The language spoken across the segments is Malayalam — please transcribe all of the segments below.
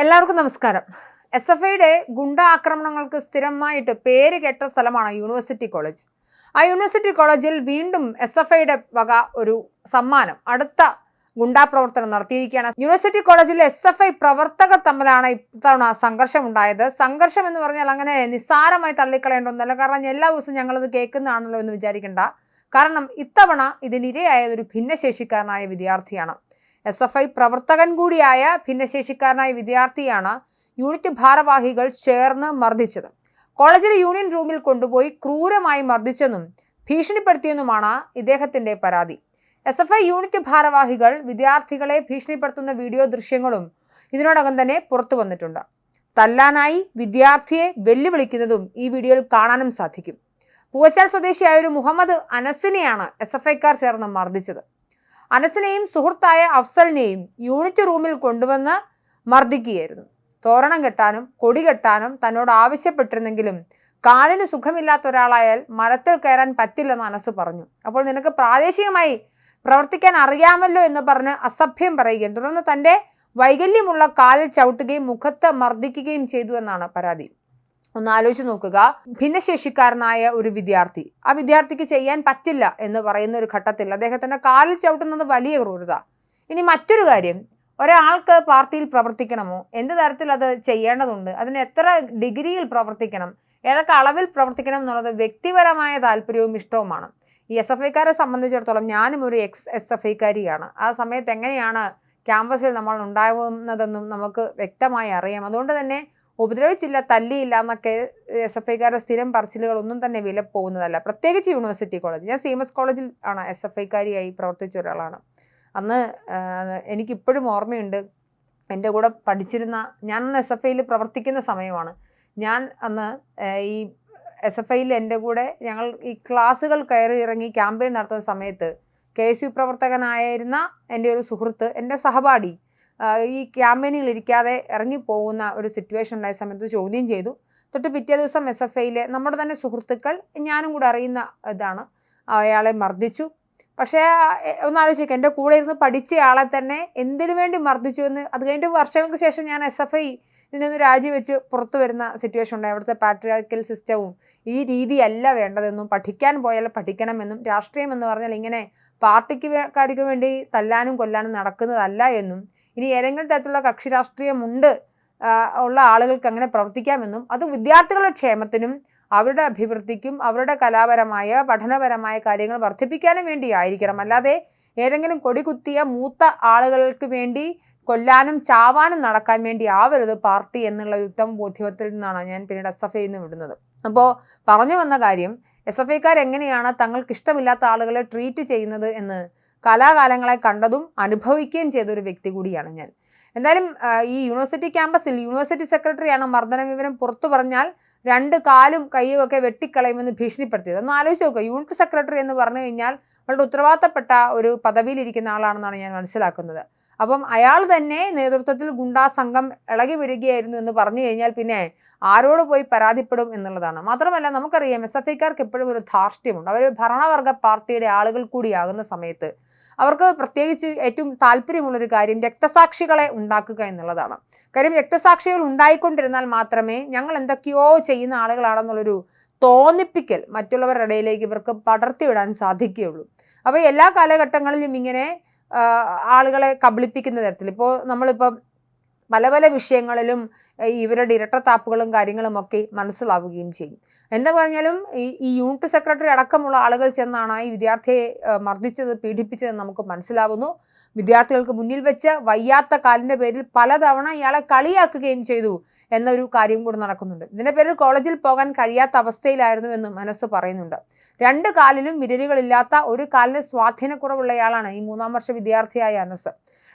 എല്ലാവർക്കും നമസ്കാരം. എസ് എഫ് ഐയുടെ ഗുണ്ട ആക്രമണങ്ങൾക്ക് സ്ഥിരമായിട്ട് പേര് കേട്ട സ്ഥലമാണ് യൂണിവേഴ്സിറ്റി കോളേജ്. ആ യൂണിവേഴ്സിറ്റി കോളേജിൽ വീണ്ടും എസ് എഫ് ഐയുടെ വക ഒരു സമ്മാനം അടുത്ത ഗുണ്ടാ പ്രവർത്തനം നടത്തിയിരിക്കുകയാണ്. യൂണിവേഴ്സിറ്റി കോളേജിൽ എസ് എഫ് ഐ പ്രവർത്തകർ തമ്മിലാണ് ഇത്തവണ സംഘർഷം ഉണ്ടായത് സംഘർഷം എന്ന് പറഞ്ഞാൽ അങ്ങനെ നിസ്സാരമായി തള്ളിക്കളയേണ്ട ഒന്നല്ല കാരണം എല്ലാ ദിവസവും ഞങ്ങളത് കേൾക്കുന്നതാണല്ലോ എന്ന് വിചാരിക്കേണ്ട. കാരണം ഇത്തവണ ഇതിനിരയായത് ഒരു ഭിന്നശേഷിക്കാരനായ വിദ്യാർത്ഥിയാണ്. എസ് എഫ് ഐ പ്രവർത്തകൻ കൂടിയായ ഭിന്നശേഷിക്കാരനായ വിദ്യാർത്ഥിയാണ് യൂണിറ്റ് ഭാരവാഹികൾ ചേർന്ന് മർദ്ദിച്ചത്. കോളേജിലെ യൂണിയൻ റൂമിൽ കൊണ്ടുപോയി ക്രൂരമായി മർദ്ദിച്ചെന്നും ഭീഷണിപ്പെടുത്തിയെന്നുമാണ് ഇദ്ദേഹത്തിന്റെ പരാതി. എസ് എഫ് ഐ യൂണിറ്റ് ഭാരവാഹികൾ വിദ്യാർത്ഥികളെ ഭീഷണിപ്പെടുത്തുന്ന വീഡിയോ ദൃശ്യങ്ങളും ഇതിനോടകം തന്നെ പുറത്തു വന്നിട്ടുണ്ട്. തല്ലാനായി വിദ്യാർത്ഥിയെ വെല്ലുവിളിക്കുന്നതും ഈ വീഡിയോയിൽ കാണാനും സാധിക്കും. പൂവച്ചാൽ സ്വദേശിയായ ഒരു മുഹമ്മദ് അനസിനെയാണ് എസ് എഫ് ഐക്കാർ ചേർന്ന് മർദ്ദിച്ചത്. അനസിനെയും സുഹൃത്തായ അഫ്സലിനെയും യൂണിറ്റ് റൂമിൽ കൊണ്ടുവന്ന് മർദ്ദിക്കുകയായിരുന്നു. തോരണം കെട്ടാനും കൊടി കെട്ടാനും തന്നോട് ആവശ്യപ്പെട്ടിരുന്നെങ്കിലും കാലിന് സുഖമില്ലാത്ത ഒരാളായാൽ മരത്തിൽ കയറാൻ പറ്റില്ലെന്ന് അനസ് പറഞ്ഞു. അപ്പോൾ നിനക്ക് പ്രാദേശികമായി പ്രവർത്തിക്കാൻ അറിയാമല്ലോ എന്ന് പറഞ്ഞ് അസഭ്യം പറയുകയും തുടർന്ന് തന്റെ വൈകല്യമുള്ള കാലിൽ ചവിട്ടുകയും മുഖത്ത് മർദ്ദിക്കുകയും ചെയ്തു എന്നാണ് പരാതി. ഒന്ന് ആലോചിച്ച് നോക്കുക. ഭിന്നശേഷിക്കാരനായ ഒരു വിദ്യാർത്ഥി. ആ വിദ്യാർത്ഥിക്ക് ചെയ്യാൻ പറ്റില്ല എന്ന് പറയുന്ന ഒരു ഘട്ടത്തിൽ അദ്ദേഹത്തിന്റെ കാലിൽ ചവിട്ടുന്നത് വലിയ ക്രൂരത. ഇനി മറ്റൊരു കാര്യം. ഒരാൾക്ക് പാർട്ടിയിൽ പ്രവർത്തിക്കണമോ? എന്ത് തരത്തിൽ അത് ചെയ്യേണ്ടതുണ്ട്? അതിന് എത്ര ഡിഗ്രിയിൽ പ്രവർത്തിക്കണം? ഏതൊക്കെ അളവിൽ പ്രവർത്തിക്കണം എന്നുള്ളത് വ്യക്തിപരമായ താല്പര്യവും ഇഷ്ടവുമാണ്. ഈ എസ് എഫ് ഐക്കാരെ സംബന്ധിച്ചിടത്തോളം ഞാനും ഒരു എക്സ് എസ് എഫ് ഐക്കാരിയാണ്. ആ സമയത്ത് എങ്ങനെയാണ് ക്യാമ്പസിൽ നമ്മൾ ഉണ്ടാകുന്നതെന്നും നമുക്ക് വ്യക്തമായി അറിയാം. അതുകൊണ്ട് തന്നെ ഉപദ്രവിച്ചില്ല തല്ലിയില്ല എന്നൊക്കെ എസ് എഫ് ഐക്കാരുടെ സ്ഥിരം പറച്ചിലുകളൊന്നും തന്നെ വില പോകുന്നതല്ല. പ്രത്യേകിച്ച് യൂണിവേഴ്സിറ്റി കോളേജ്. ഞാൻ സി എം എസ് കോളേജിൽ ആണ് എസ് എഫ് ഐക്കാരിയായി പ്രവർത്തിച്ച ഒരാളാണ്. അന്ന് എനിക്കിപ്പോഴും ഓർമ്മയുണ്ട്. എന്റെ കൂടെ പഠിച്ചിരുന്ന ഞാൻ അന്ന് എസ് എഫ് ഐയിൽ പ്രവർത്തിക്കുന്ന സമയമാണ്. ഞാൻ അന്ന് ഈ എസ് എഫ് ഐയിൽ എന്റെ കൂടെ ഞങ്ങൾ ഈ ക്ലാസ്സുകൾ കയറി ഇറങ്ങി ക്യാമ്പയിൻ നടത്തുന്ന സമയത്ത് കെ എസ് യു പ്രവർത്തകനായിരുന്ന എന്റെ ഒരു സുഹൃത്ത് എന്റെ സഹപാഠി ഈ ക്യാമ്പയിനുകൾ ഇരിക്കാതെ ഇറങ്ങിപ്പോകുന്ന ഒരു സിറ്റുവേഷൻ ഉണ്ടായ സമയത്ത് ചോദ്യം ചെയ്തു. തൊട്ട് പിറ്റേ ദിവസം എസ് എഫ് ഐയിലെ നമ്മുടെ തന്നെ സുഹൃത്തുക്കൾ ഞാനും കൂടെ അറിയുന്ന ഇതാണ്. അയാളെ മർദ്ദിച്ചു. പക്ഷേ ഒന്ന് ആലോചിക്കുക എന്റെ കൂടെ ഇരുന്ന് പഠിച്ച ആളെ തന്നെ എന്തിനു വേണ്ടി മർദ്ദിച്ചു എന്ന് അത് കഴിഞ്ഞിട്ട് വർഷങ്ങൾക്ക് ശേഷം ഞാൻ എസ് എഫ് ഐയിൽ നിന്ന് രാജിവെച്ച് പുറത്തു വരുന്ന സിറ്റുവേഷൻ ഉണ്ടായി. അവിടുത്തെ പാട്രിയാർക്കൽ സിസ്റ്റവും ഈ രീതിയല്ല വേണ്ടതെന്നും പഠിക്കാൻ പോയാൽ പഠിക്കണമെന്നും രാഷ്ട്രീയം എന്ന് പറഞ്ഞാൽ ഇങ്ങനെ പാർട്ടിക്ക് കാര്യക്ക് വേണ്ടി തല്ലാനും കൊല്ലാനും നടക്കുന്നതല്ല എന്നും ഇനി ഏതെങ്കിലും തരത്തിലുള്ള കക്ഷി രാഷ്ട്രീയമുണ്ട് ഉള്ള ആളുകൾക്ക് അങ്ങനെ പ്രവർത്തിക്കാമെന്നും അത് വിദ്യാർത്ഥികളുടെ ക്ഷേമത്തിനും അവരുടെ അഭിവൃദ്ധിക്കും അവരുടെ കലാപരമായ പഠനപരമായ കാര്യങ്ങൾ വർദ്ധിപ്പിക്കാനും വേണ്ടി ആയിരിക്കണം അല്ലാതെ ഏതെങ്കിലും കൊടികുത്തിയ മൂത്ത ആളുകൾക്ക് വേണ്ടി കൊല്ലാനും ചാവാനും നടക്കാൻ വേണ്ടി ആവരുത് പാർട്ടി എന്നുള്ള യുദ്ധം ബോധ്യത്തിൽ നിന്നാണ് ഞാൻ പിന്നീട് എസ് എഫ് ഐ നിന്ന് വിടുന്നത്. അപ്പോൾ പറഞ്ഞു വന്ന കാര്യം എസ് എഫ് ഐക്കാർ എങ്ങനെയാണ് തങ്ങൾക്ക് ഇഷ്ടമില്ലാത്ത ആളുകളെ ട്രീറ്റ് ചെയ്യുന്നത് എന്ന് കലാകാലങ്ങളെ കണ്ടതും അനുഭവിക്കുകയും ചെയ്ത ഒരു വ്യക്തി കൂടിയാണ് ഞാൻ. എന്തായാലും ഈ യൂണിവേഴ്സിറ്റി ക്യാമ്പസിൽ യൂണിവേഴ്സിറ്റി സെക്രട്ടറിയാണ് മർദ്ദന വിവരം പുറത്തു പറഞ്ഞാൽ രണ്ട് കാലും കൈയും ഒക്കെ വെട്ടിക്കളയുമെന്ന് ഭീഷണിപ്പെടുത്തിയത്. ഒന്ന് ആലോചിച്ച് നോക്കുക. യൂണിറ്റ് സെക്രട്ടറി എന്ന് പറഞ്ഞു കഴിഞ്ഞാൽ വളരെ ഉത്തരവാദിത്തപ്പെട്ട ഒരു പദവിയിലിരിക്കുന്ന ആളാണെന്നാണ് ഞാൻ മനസ്സിലാക്കുന്നത്. അപ്പം അയാൾ തന്നെ നേതൃത്വത്തിൽ ഗുണ്ടാ സംഘം ഇളകി വരികയായിരുന്നു എന്ന് പറഞ്ഞു കഴിഞ്ഞാൽ പിന്നെ ആരോട് പോയി പരാതിപ്പെടും എന്നുള്ളതാണ്. മാത്രമല്ല നമുക്കറിയാം എസ് എഫ് ഐക്കാർക്ക് എപ്പോഴും ഒരു ധാർഷ്ട്യമുണ്ട്. അവർ ഭരണവർഗ പാർട്ടിയുടെ ആളുകൾ കൂടിയാകുന്ന സമയത്ത് അവർക്ക് പ്രത്യേകിച്ച് ഏറ്റവും താല്പര്യമുള്ളൊരു കാര്യം രക്തസാക്ഷികളെ ഉണ്ടാക്കുക എന്നുള്ളതാണ്. കാര്യം രക്തസാക്ഷികൾ ഉണ്ടായിക്കൊണ്ടിരുന്നാൽ മാത്രമേ ഞങ്ങൾ എന്തൊക്കെയോ ചെയ്യുന്ന ആളുകളാണെന്നുള്ളൊരു തോന്നിപ്പിക്കൽ മറ്റുള്ളവരുടെ ഇടയിലേക്ക് ഇവർക്ക് പടർത്തിവിടാൻ സാധിക്കുകയുള്ളൂ. അപ്പോൾ എല്ലാ കാലഘട്ടങ്ങളിലും ഇങ്ങനെ ആളുകളെ കബളിപ്പിക്കുന്ന തരത്തിൽ. ഇപ്പോൾ നമ്മളിപ്പോൾ പല പല വിഷയങ്ങളിലും ഇവരുടെ ഇരട്ടത്താപ്പുകളും കാര്യങ്ങളും ഒക്കെ മനസ്സിലാവുകയും ചെയ്യും. എന്താ പറഞ്ഞാലും ഈ യൂണിറ്റ് സെക്രട്ടറി അടക്കമുള്ള ആളുകൾ ചെന്നാണ് ഈ വിദ്യാർത്ഥിയെ മർദ്ദിച്ചത് പീഡിപ്പിച്ചത് നമുക്ക് മനസ്സിലാവുന്നു. വിദ്യാർത്ഥികൾക്ക് മുന്നിൽ വെച്ച് വയ്യാത്ത കാലിന്റെ പേരിൽ പലതവണ ഇയാളെ കളിയാക്കുകയും ചെയ്തു എന്നൊരു കാര്യം കൂടെ നടക്കുന്നുണ്ട്. ഇതിന്റെ പേരിൽ കോളേജിൽ പോകാൻ കഴിയാത്ത അവസ്ഥയിലായിരുന്നു എന്ന് മനസ്സ് പറയുന്നുണ്ട്. രണ്ട് കാലിലും വിരലുകളില്ലാത്ത ഒരു കാലിന് സ്വാധീനക്കുറവുള്ളയാളാണ് ഈ മൂന്നാം വർഷ വിദ്യാർത്ഥിയായ അനസ്.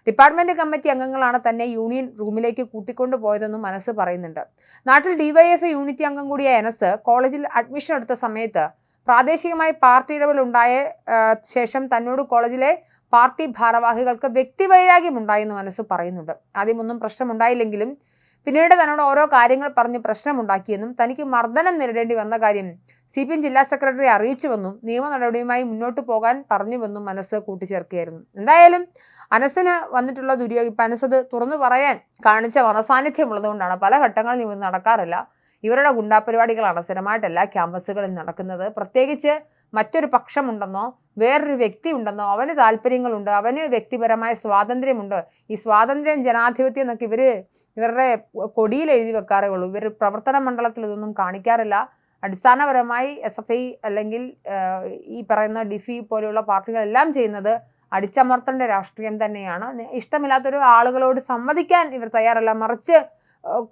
ഡിപ്പാർട്ട്മെന്റ് കമ്മിറ്റി അംഗങ്ങളാണ് തന്നെ യൂണിയൻ റൂമിലേക്ക് കൂട്ടിക്കൊണ്ടു പോയതെന്നും മനസ്സ് പറയുന്നുണ്ട്. നാട്ടിൽ ഡിവൈഎഫ് യൂണിറ്റി അംഗം കൂടിയായ അനസ് കോളേജിൽ അഡ്മിഷൻ എടുത്ത സമയത്ത് പ്രാദേശികമായി പാർട്ടി ഇടപെടൽ ഉണ്ടായ ശേഷം തന്നോട് കോളേജിലെ പാർട്ടി ഭാരവാഹികൾക്ക് വ്യക്തിവൈരാഗ്യം ഉണ്ടായെന്ന് മനസ്സ് പറയുന്നുണ്ട്. ആദ്യമൊന്നും പ്രശ്നമുണ്ടായില്ലെങ്കിലും പിന്നീട് തന്നോട് ഓരോ കാര്യങ്ങൾ പറഞ്ഞ് പ്രശ്നമുണ്ടാക്കിയെന്നും തനിക്ക് മർദ്ദനം നേരിടേണ്ടി വന്ന കാര്യം സി പി എം ജില്ലാ സെക്രട്ടറി അറിയിച്ചുവെന്നും നിയമ നടപടിയുമായി മുന്നോട്ട് പോകാൻ പറഞ്ഞുവെന്നും മനസ്സ് കൂട്ടിച്ചേർക്കുകയായിരുന്നു. എന്തായാലും അനസിന് വന്നിട്ടുള്ള ദുര്യോഗം ഇപ്പം അനസത് തുറന്നു പറയാൻ കാണിച്ച വനസാന്നിധ്യം ഉള്ളതുകൊണ്ടാണ് പല ഘട്ടങ്ങളിൽ ഇവ നടക്കാറില്ല. ഇവരുടെ ഗുണ്ടാപരിപാടികളാണ് സ്ഥിരമായിട്ട് എല്ലാ ക്യാമ്പസുകളിൽ നടക്കുന്നത്. പ്രത്യേകിച്ച് മറ്റൊരു പക്ഷമുണ്ടെന്നോ വേറൊരു വ്യക്തി ഉണ്ടെന്നോ അവന് താല്പര്യങ്ങളുണ്ട് അവന് വ്യക്തിപരമായ സ്വാതന്ത്ര്യമുണ്ട്. ഈ സ്വാതന്ത്ര്യം ജനാധിപത്യം എന്നൊക്കെ ഇവർ ഇവരുടെ കൊടിയിൽ എഴുതി വെക്കാറേ ഉള്ളൂ ഇവർ പ്രവർത്തന മണ്ഡലത്തിൽ ഇതൊന്നും കാണിക്കാറില്ല. അടിസ്ഥാനപരമായി എസ് എഫ് ഐ അല്ലെങ്കിൽ ഈ പറയുന്ന ഡിഫി പോലെയുള്ള പാർട്ടികളെല്ലാം ചെയ്യുന്നത് അടിച്ചമർത്തേണ്ട രാഷ്ട്രീയം തന്നെയാണ്. ഇഷ്ടമില്ലാത്തൊരു ആളുകളോട് സമ്മതിക്കാൻ ഇവർ തയ്യാറല്ല. മറിച്ച്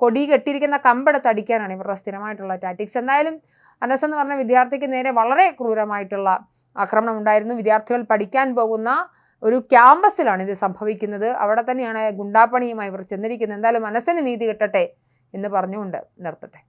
കൊടി കെട്ടിയിരിക്കുന്ന കമ്പെടുത്ത് അടിക്കാനാണ് ഇവരുടെ സ്ഥിരമായിട്ടുള്ള ടാറ്റിക്സ് എന്തായാലും അനസ് എന്ന് പറഞ്ഞ വിദ്യാർത്ഥിക്ക് നേരെ വളരെ ക്രൂരമായിട്ടുള്ള ആക്രമണം ഉണ്ടായിരുന്നു വിദ്യാർത്ഥികൾ പഠിക്കാൻ പോകുന്ന ഒരു ക്യാമ്പസിലാണ് ഇത് സംഭവിക്കുന്നത്. അവിടെ തന്നെയാണ് ഗുണ്ടാപ്പണിയുമായി ഇവർ ചെന്നിരിക്കുന്നത്. എന്തായാലും മനസ്സിന് നീതി കിട്ടട്ടെ എന്ന് പറഞ്ഞുകൊണ്ട് നിർത്തട്ടെ.